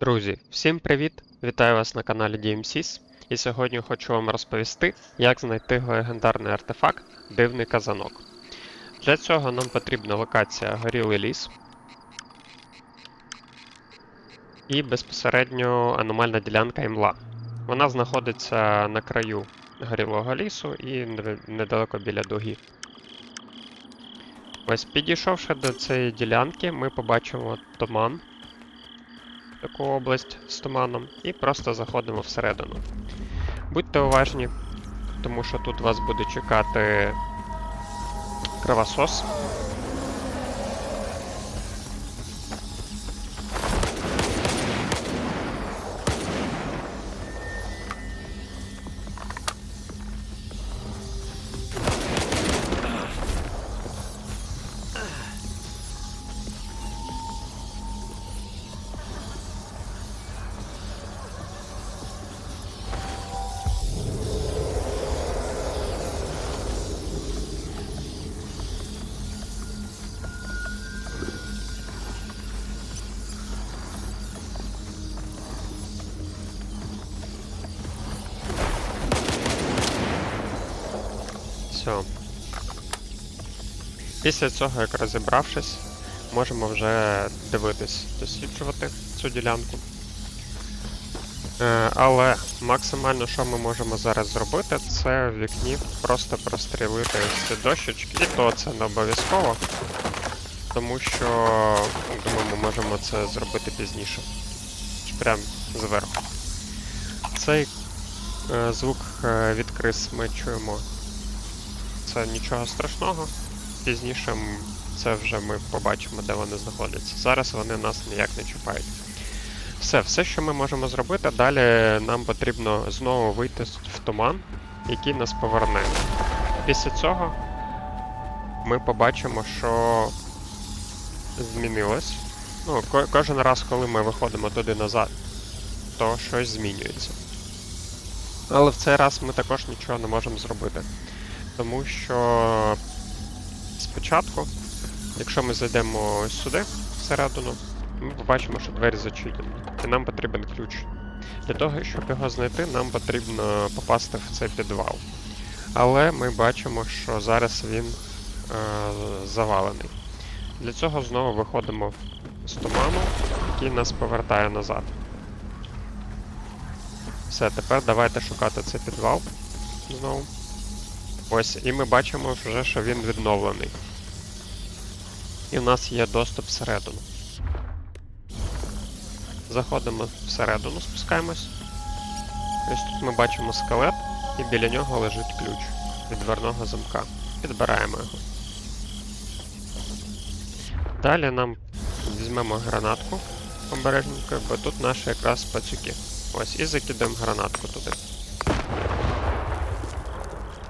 Друзі, всім привіт! Вітаю вас на каналі DMCs. І сьогодні хочу вам розповісти, як знайти легендарний артефакт Дивний казанок. Для цього нам потрібна локація Горілий ліс і безпосередньо аномальна ділянка імла. Вона знаходиться на краю горілого лісу і недалеко біля дуги. Ось підійшовши до цієї ділянки, ми побачимо туман таку область з туманом і просто заходимо всередину. Будьте уважні, тому що тут вас буде чекати кровосос. Все. Після цього, як розібравшись, можемо вже дивитись, досліджувати цю ділянку. Е, але максимально, що ми можемо зараз зробити, це в вікні просто прострілити ці дощечки. І то це не обов'язково, тому що, думаю, ми можемо це зробити пізніше. Чи Прям зверху. Цей е, звук е, від крис ми чуємо це нічого страшного. Пізніше це вже ми побачимо, де вони знаходяться. Зараз вони нас ніяк не чіпають. Все, все, що ми можемо зробити, далі нам потрібно знову вийти в туман, який нас поверне. Після цього ми побачимо, що змінилось. Ну, ко- кожен раз, коли ми виходимо туди назад, то щось змінюється. Але в цей раз ми також нічого не можемо зробити. Тому що спочатку, якщо ми зайдемо сюди, всередину, ми побачимо, що двері зачинені. І нам потрібен ключ. Для того, щоб його знайти, нам потрібно попасти в цей підвал. Але ми бачимо, що зараз він е, завалений. Для цього знову виходимо з туману, який нас повертає назад. Все, тепер давайте шукати цей підвал знову. Ось, і ми бачимо вже, що він відновлений. І в нас є доступ всередину. Заходимо всередину, спускаємось. Ось тут ми бачимо скелет, і біля нього лежить ключ від дверного замка. Підбираємо його. Далі нам візьмемо гранатку обережненько, бо тут наші якраз пацюки. Ось, і закидаємо гранатку туди.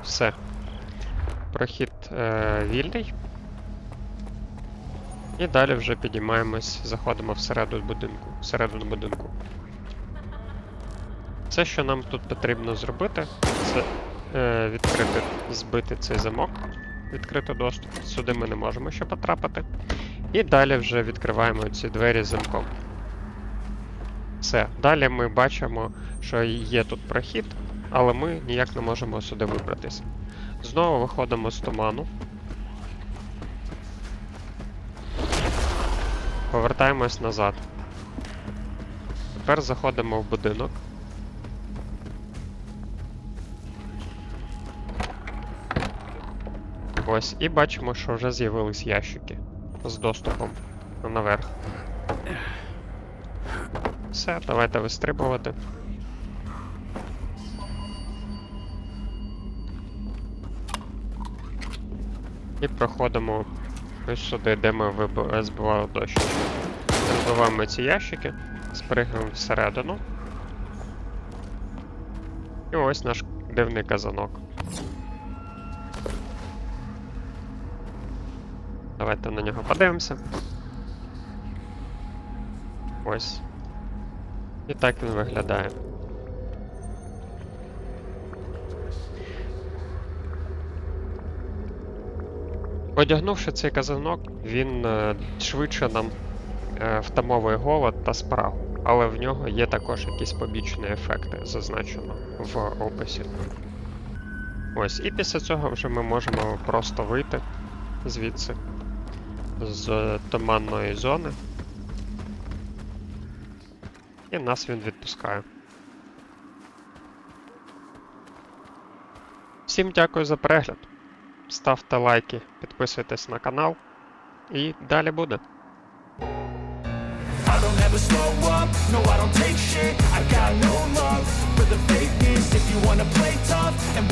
Все. Прохід е, вільний. І далі вже підіймаємось, заходимо всередину будинку. Всередину будинку. Все, що нам тут потрібно зробити, це е, відкрити, збити цей замок, відкрити доступ. Сюди ми не можемо ще потрапити. І далі вже відкриваємо ці двері замком. Все. Далі ми бачимо, що є тут прохід, але ми ніяк не можемо сюди вибратися. Знову виходимо з туману. Повертаємось назад. Тепер заходимо в будинок. Ось, і бачимо, що вже з'явились ящики з доступом наверх. Все, давайте вистрибувати. І проходимо ось сюди, де ми збивали дощ. Розбиваємо ці ящики, спригуємо всередину. І ось наш дивний казанок. Давайте на нього подивимося. Ось. І так він виглядає. Одягнувши цей казанок, він е, швидше нам е, втамовує голод та спрагу. але в нього є також якісь побічні ефекти, зазначено в описі. Ось, і після цього вже ми можемо просто вийти звідси з туманної зони. І нас він відпускає. Всім дякую за перегляд ставте лайки, підписуйтесь на канал, і далі буде. I don't ever slow up, no I don't take shit I got no love for the fakeness If you wanna play tough and